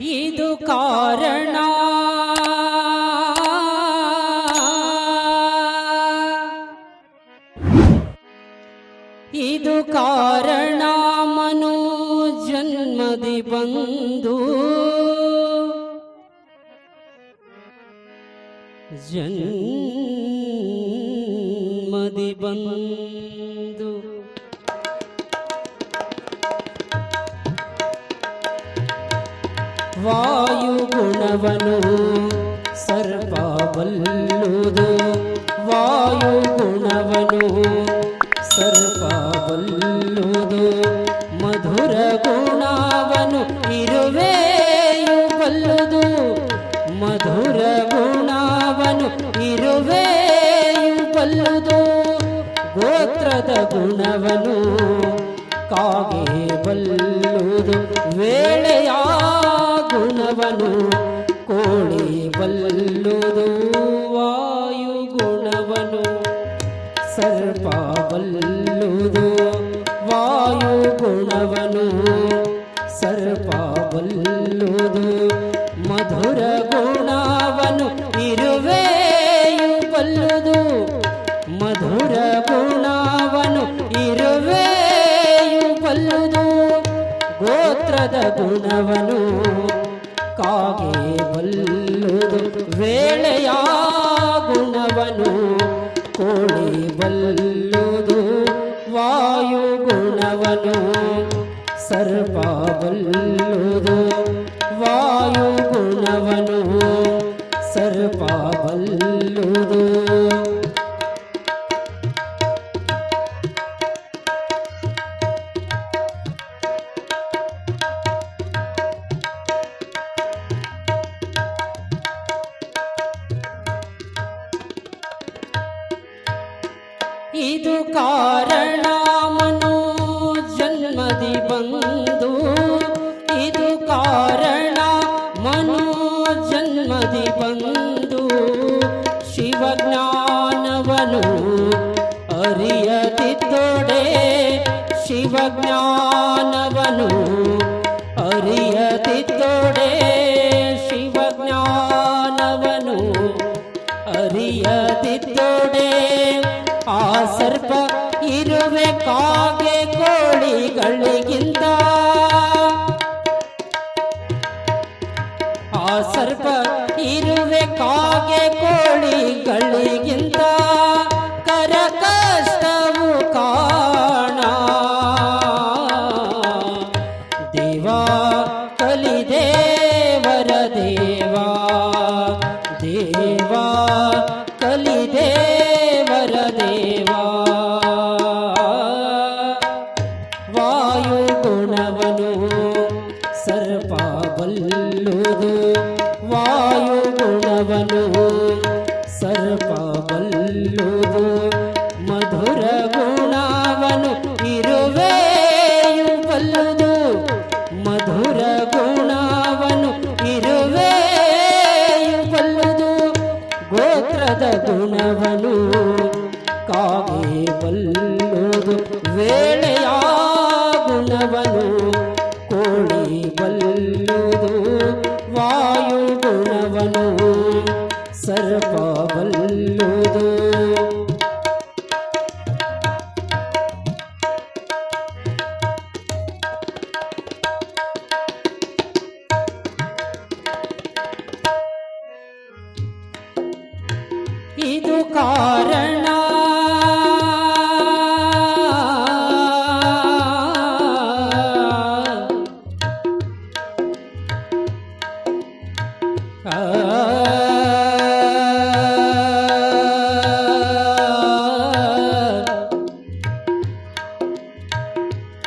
ಇದು ಕಾರಣ ಇದು ಕಾರಣ ಮನು ಜನ್ಮದಿ ಬಂದು ಜನ್ಮದಿ ಬಂದು. ವಾಯುಗುಣವನು ಸರ್ಪ ಬಲ್ಲುದು ವಾಯುಗುಣವನು ಬಲ್ಲುದು ಮಧುರ ಗುಣವನು ಇರುವೆಯು ಬಲ್ಲುದು ಮಧುರ ಗುಣವನು ಇರುವೆಯು ಬಲ್ಲುದು ಗೋತ್ರದ ಗುಣವನು ಕಾಗೆ ಬಲ್ಲುದು. ವೇಳೆಯ ಗುಣವನು ಗೋತ್ರದ ಗುಣವನು ಕಾಗೆ ವೇಳೆಯ ಗುಣವನು ಕೋಳಿ ಬಲ್ಲುದು. ವಾಯು ಗುಣವನು ಸರ್ಪ ಬಲ್ಲುದು. ಗುಣವನು ಸರ್ಪ ಇದು ಕಾರಣ ಮನೋ ಜನ್ಮದಿ ಇದು ಕಾರಣ ಮನೋ ಜನ್ಮದಿ ಬಂದು. ಶಿವಜ್ಞಾನವನು ಅರಿಯದಿದ್ದೊಡೆ ಶಿವಜ್ಞಾನವನು ಅರಿಯದಿದ್ದೊಡೆ ಶಿವಜ್ಞಾನವನು ಅರಿಯದಿದ್ದೊಡೆ ಆ ಸರ್ಪ ಇರುವೆ ಕಾಗೆ ಕೋಳಿಗಳಿಗಿಂತ. ಆ ಸರ್ಪ ಇರುವೆ ಕಾಗೆ ಕೋಳಿಗಳಿಗಿಂತ. ಬಲ್ಲುದು ವಾಯು ಗುಣವನು. ಸರ್ಪ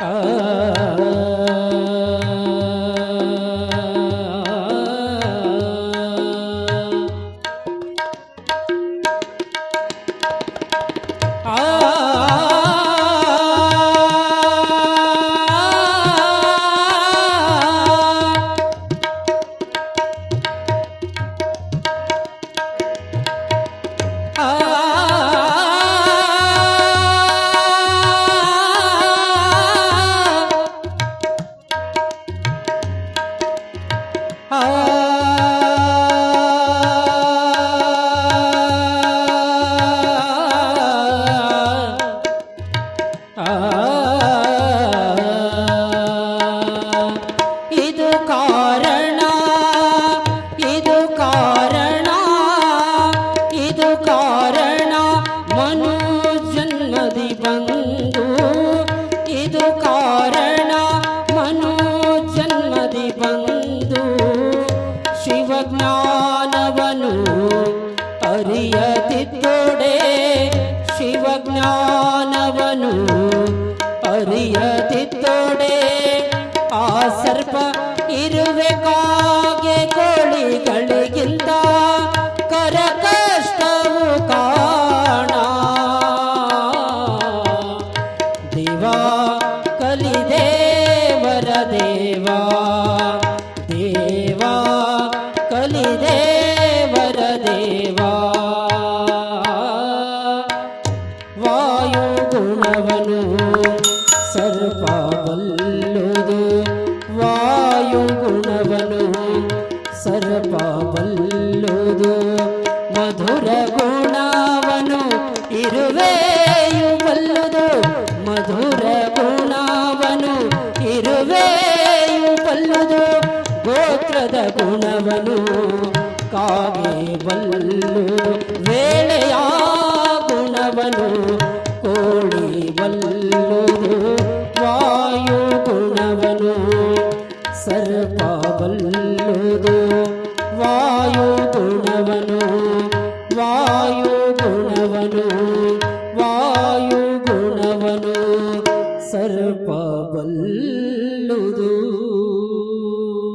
ಶಿವಜ್ಞಾನವನು ಶಿವಜ್ಞಾನವನು ಅರಿಯದಿದ್ದೊಡೆ ಆ ಸರ್ಪ ಇರುವೆ ಮಧುರ ಗುಣವನು ಇರುವೆಯು ಬಲ್ಲುದು. ಮಧುರ ಗುಣವನು ಇರುವೆಯು ಬಲ್ಲುದು. ಗೋತ್ರದ ಗುಣವನು ಕಾಗೆ ಬಲ್ಲು. ವೇಳೆಯ ಗುಣವನು ಕೋಳಿ ಬಲ್ಲು. ವಾಯು ಗುಣವನು ಸರ್ಪ ಬಲ್ಲುದು. ವಾಯು ಗುಣವನು ವಾಯು